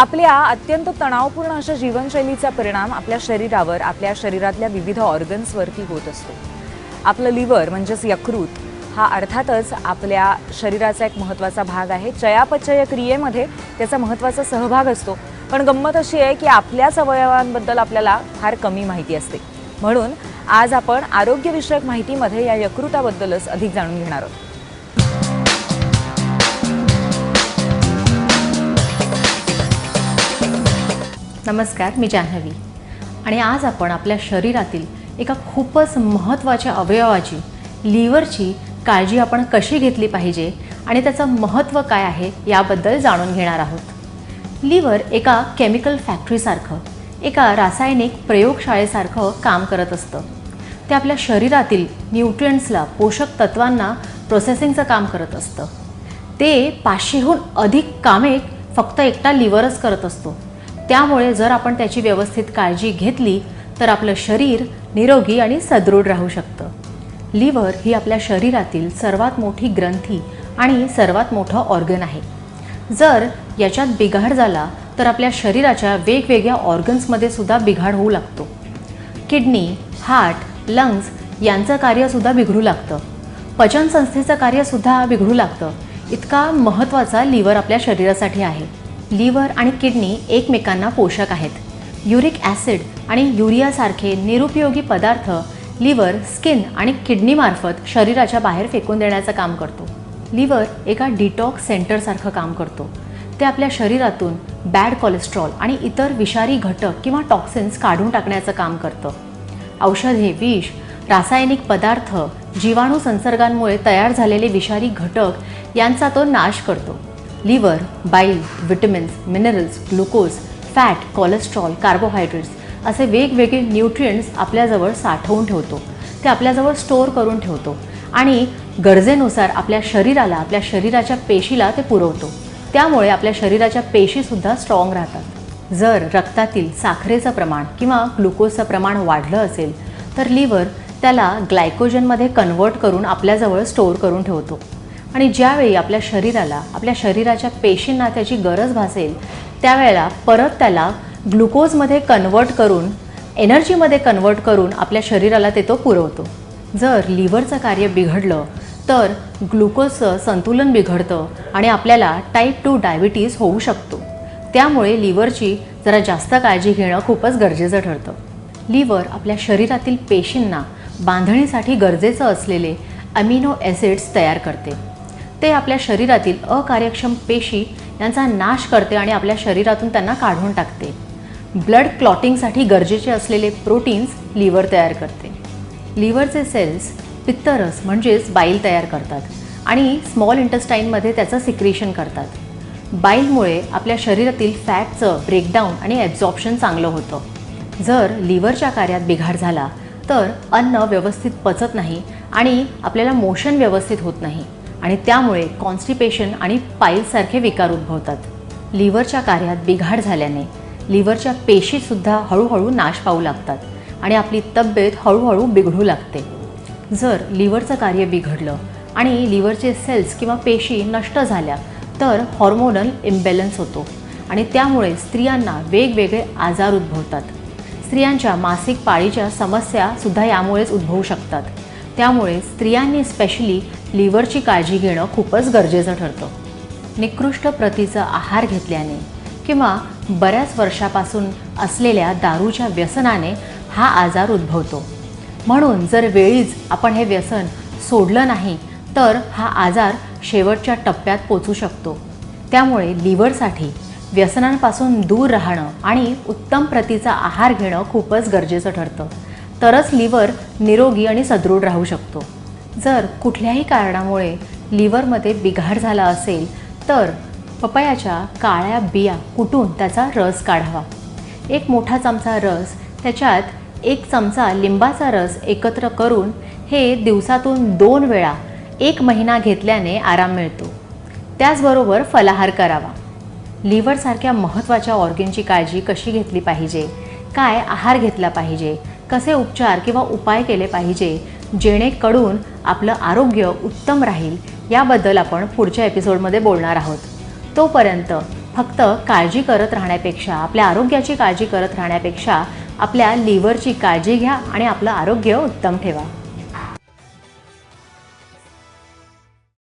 आपल्या अत्यंत तणावपूर्ण अशा जीवनशैलीचा परिणाम आपल्या शरीरावर आपल्या शरीरातल्या विविध ऑर्गन्सवरती होत असतो. आपलं लिव्हर म्हणजेच यकृत हा अर्थातच आपल्या शरीराचा एक महत्त्वाचा भाग आहे. चयापचय क्रियेमध्ये त्याचा महत्त्वाचा सहभाग असतो. पण गंमत अशी आहे की आपल्याच अवयवांबद्दल आपल्याला फार कमी माहिती असते. म्हणून आज आपण आरोग्यविषयक माहितीमध्ये या यकृताबद्दलच अधिक जाणून घेणार आहोत. नमस्कार मी जान्हवी. आणि आज आपण आपल्या शरीरातील एका खूपच महत्त्वाच्या अवयवाची लिव्हरची काळजी आपण कशी घेतली पाहिजे आणि त्याचं महत्त्व काय आहे याबद्दल जाणून घेणार आहोत. लिव्हर एका केमिकल फॅक्टरीसारखं एका रासायनिक प्रयोगशाळेसारखं काम करत असतं. ते आपल्या शरीरातील न्यूट्रियंट्सला पोषक तत्वांना प्रोसेसिंगचं काम करत असतं. ते पाचशेहून अधिक कामे फक्त एकटा लिव्हरच करत असतो. त्यामुळे जर आपण त्याची व्यवस्थित काळजी घेतली तर आपलं शरीर निरोगी आणि सदृढ राहू शकतं. लिव्हर ही आपल्या शरीरातील सर्वात मोठी ग्रंथी आणि सर्वात मोठं ऑर्गन आहे. जर याच्यात बिघाड झाला तर आपल्या शरीराच्या वेगवेगळ्या ऑर्गन्समध्ये सुद्धा बिघाड होऊ लागतो. किडनी हार्ट लंग्स यांचं कार्यसुद्धा बिघडू लागतं. पचनसंस्थेचं कार्यसुद्धा बिघडू लागतं. इतका महत्त्वाचा लिव्हर आपल्या शरीरासाठी आहे. लिव्हर आणि किडनी एकमेकांना पोषक आहेत. युरिक ॲसिड आणि युरियासारखे निरुपयोगी पदार्थ लिव्हर स्किन आणि किडनीमार्फत शरीराच्या बाहेर फेकून देण्याचं काम करतो. लिव्हर एका डिटॉक्स सेंटरसारखं काम करतो. ते आपल्या शरीरातून बॅड कोलेस्ट्रॉल आणि इतर विषारी घटक किंवा टॉक्सिन्स काढून टाकण्याचं काम करतं. औषधे विष रासायनिक पदार्थ जीवाणू संसर्गांमुळे तयार झालेले विषारी घटक यांचा तो नाश करतो. Liver bile vitamins minerals glucose fat cholesterol carbohydrates असे वेगवेगळे न्यूट्रियंट्स आपल्याजवळ साठवून ठेवतो. ते आपल्याजवळ स्टोअर करून ठेवतो आणि गरजेनुसार आपल्या शरीराला आपल्या शरीराच्या पेशीला ते पुरवतो. त्यामुळे आपल्या शरीराच्या पेशीसुद्धा स्ट्रॉंग राहतात. जर रक्तातील साखरेचं प्रमाण किंवा ग्लुकोजचं प्रमाण वाढलं असेल तर लिव्हर त्याला ग्लायकोजनमध्ये कन्वर्ट करून आपल्याजवळ स्टोअर करून ठेवतो. आणि ज्यावेळी आपल्या शरीराला आपल्या शरीराच्या पेशींना त्याची गरज भासेल त्यावेळेला परत त्याला ग्लुकोजमध्ये कन्वर्ट करून एनर्जीमध्ये कन्वर्ट करून आपल्या शरीराला ते तो पुरवतो. जर लिव्हरचं कार्य बिघडलं तर ग्लुकोजचं संतुलन बिघडतं आणि आपल्याला टाईप टू डायबिटीज होऊ शकतो. त्यामुळे लिव्हरची जरा जास्त काळजी घेणं खूपच गरजेचं ठरतं. लिव्हर आपल्या शरीरातील पेशींना बांधणीसाठी गरजेचं असलेले अमिनो ॲसिड्स तयार करते. ते आपल्या शरीरातील अकार्यक्षम पेशी यांचा नाश करते आणि आपल्या शरीरातून त्यांना काढून टाकते. ब्लड क्लॉटिंगसाठी गरजेचे असलेले प्रोटीन्स लिव्हर तयार करते. लिव्हरचे सेल्स पित्तरस म्हणजेच बाईल तयार करतात आणि स्मॉल इंटस्टाईनमध्ये त्याचं सिक्रेशन करतात. बाईलमुळे आपल्या शरीरातील फॅटचं ब्रेकडाऊन आणि ॲब्झॉर्प्शन चांगलं होतं. जर लिव्हरच्या कार्यात बिघाड झाला तर अन्न व्यवस्थित पचत नाही आणि आपल्याला मोशन व्यवस्थित होत नाही. आणि त्यामुळे कॉन्स्टिपेशन आणि पाईलसारखे विकार उद्भवतात. लिव्हरच्या कार्यात बिघाड झाल्याने लिव्हरच्या पेशीसुद्धा हळूहळू नाश पावू लागतात आणि आपली तब्येत हळूहळू बिघडू लागते. जर लिव्हरचं कार्य बिघडलं आणि लिव्हरचे सेल्स किंवा पेशी नष्ट झाल्या तर हॉर्मोनल इम्बॅलन्स होतो आणि त्यामुळे स्त्रियांना वेगवेगळे आजार उद्भवतात. स्त्रियांच्या मासिक पाळीच्या समस्यासुद्धा यामुळेच उद्भवू शकतात. त्यामुळे स्त्रियांनी स्पेशली लिव्हरची काळजी घेणं खूपच गरजेचं ठरतं. निकृष्ट प्रतीचा आहार घेतल्याने किंवा बऱ्याच वर्षापासून असलेल्या दारूच्या व्यसनाने हा आजार उद्भवतो. म्हणून जर वेळीच आपण हे व्यसन सोडलं नाही तर हा आजार शेवटच्या टप्प्यात पोचू शकतो. त्यामुळे लिव्हरसाठी व्यसनांपासून दूर राहणं आणि उत्तम प्रतीचा आहार घेणं खूपच गरजेचं ठरतं. तरच लिव्हर निरोगी आणि सदृढ राहू शकतो. जर कुठल्याही कारणामुळे लिव्हरमध्ये बिघाड झाला असेल तर पपयाच्या काळ्या बिया कुटून त्याचा रस काढावा. एक मोठा चमचा रस त्याच्यात एक चमचा लिंबाचा रस एकत्र करून हे दिवसातून दोन वेळा एक महिना घेतल्याने आराम मिळतो. त्याचबरोबर फलाहार करावा. लिव्हरसारख्या महत्त्वाच्या ऑर्गनची काळजी कशी घेतली पाहिजे? काय आहार घेतला पाहिजे? कसे उपचार किंवा उपाय केले पाहिजे जेणेकडून आपलं आरोग्य उत्तम राहील याबद्दल आपण पुढच्या एपिसोडमध्ये बोलणार आहोत. तोपर्यंत फक्त काळजी करत राहण्यापेक्षा आपल्या आरोग्याची काळजी करत राहण्यापेक्षा आपल्या लिव्हरची काळजी घ्या आणि आपलं आरोग्य उत्तम ठेवा.